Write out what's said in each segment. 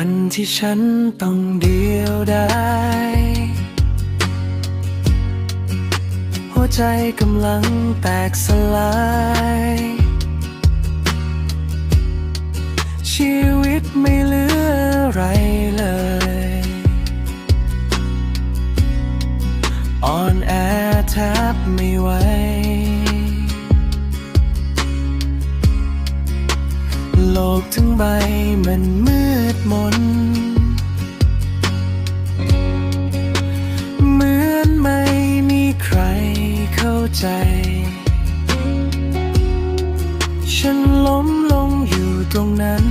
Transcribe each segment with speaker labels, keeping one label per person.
Speaker 1: ันที่ฉันต้องเดียวดายหัวใจกำลังแตกสลาย ชีวิตไม่เหลืออะไรเลย อ่อนแอแทบไม่ไหว โลกทั้งใบมันมืดมน เหมือนไม่มีใครเข้าใจ ฉันล้มลงอยู่ตรงนั้น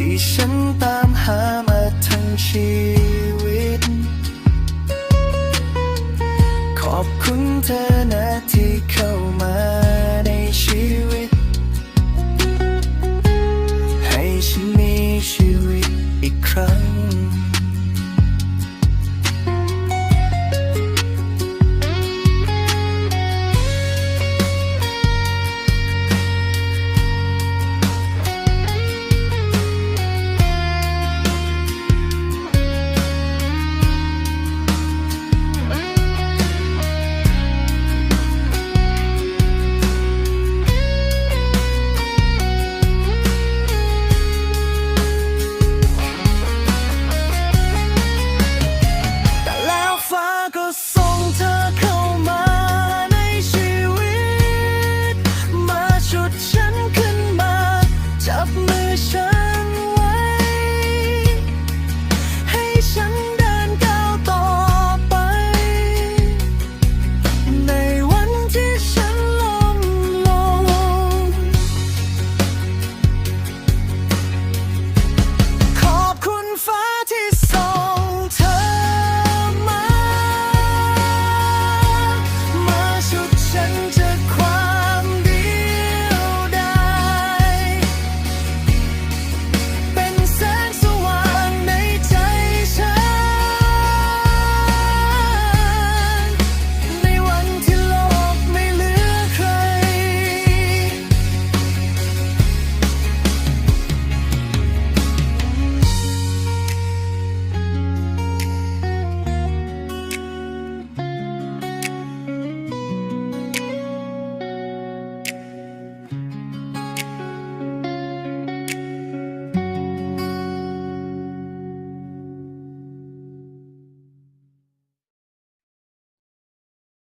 Speaker 1: ที่ฉันตามหามาทั้งชีวิต ขอบคุณเธอที่